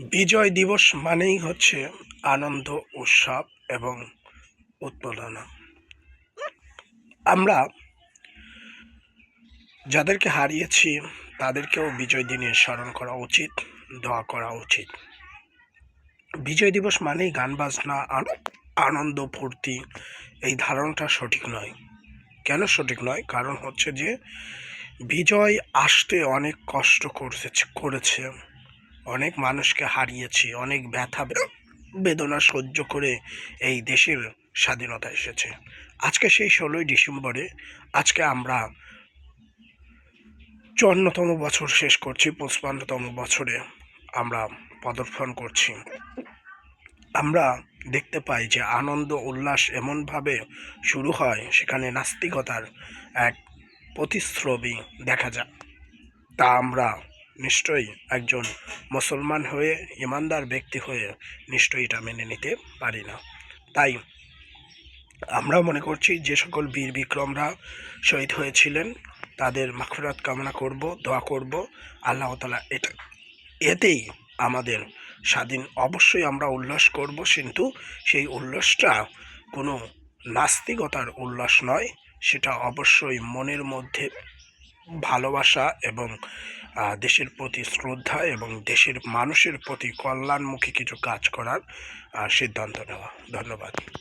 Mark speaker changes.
Speaker 1: বিজয় দিবস মানেই হচ্ছে আনন্দ, উৎসব এবং উৎপাদনা। আমরা যাদেরকে হারিয়েছি, তাদেরকেও বিজয় দিনে স্মরণ করা উচিত, দোয়া করা উচিত। বিজয় দিবস মানেই গান, বাজনা, আন- আনন্দ, ফুর্তি, এই ধারণাটা সঠিক নয়। কেন সঠিক নয়? কারণ হচ্ছে যে, বিজয় আসতে অনেক কষ্ট করেছে করেছে। অনেক মানুষকে হারিয়েছি, অনেক ব্যথা, বেদনা সহ্য করে এই দেশের স্বাধীনতা এসেছে। আজকে সেই ষোলোই ডিসেম্বরে আজকে আমরা চুয়ান্নতম বছর শেষ করছি, পঁচপান্নতম বছরে আমরা পদার্পণ করছি। আমরা দেখতে পাই যে আনন্দ, উল্লাস এমনভাবে শুরু হয়, সেখানে নাস্তিকতার এক প্রতিশ্রবি দেখা যায়। তা আমরা নিশ্চয়ই একজন মুসলমান হয়ে, ইমানদার ব্যক্তি হয়ে নিশ্চয়ই এটা মেনে নিতে পারি না। তাই আমরা মনে করছি যে সকল বীর বিক্রমরা শহীদ হয়েছিলেন, তাদের মাখফিরাত কামনা করব, দোয়া করব। আল্লাহ তালা এটা, এতেই আমাদের স্বাধীন। অবশ্যই আমরা উল্লাস করব, কিন্তু সেই উল্লাসটা কোনো নাস্তিকতার উল্লাস নয়, সেটা অবশ্যই মনের মধ্যে ভালোবাসা এবং দেশের প্রতি শ্রদ্ধা এবং দেশের মানুষের প্রতি কল্যাণমুখী কিছু কাজ করার সিদ্ধান্ত নেওয়া। ধন্যবাদ।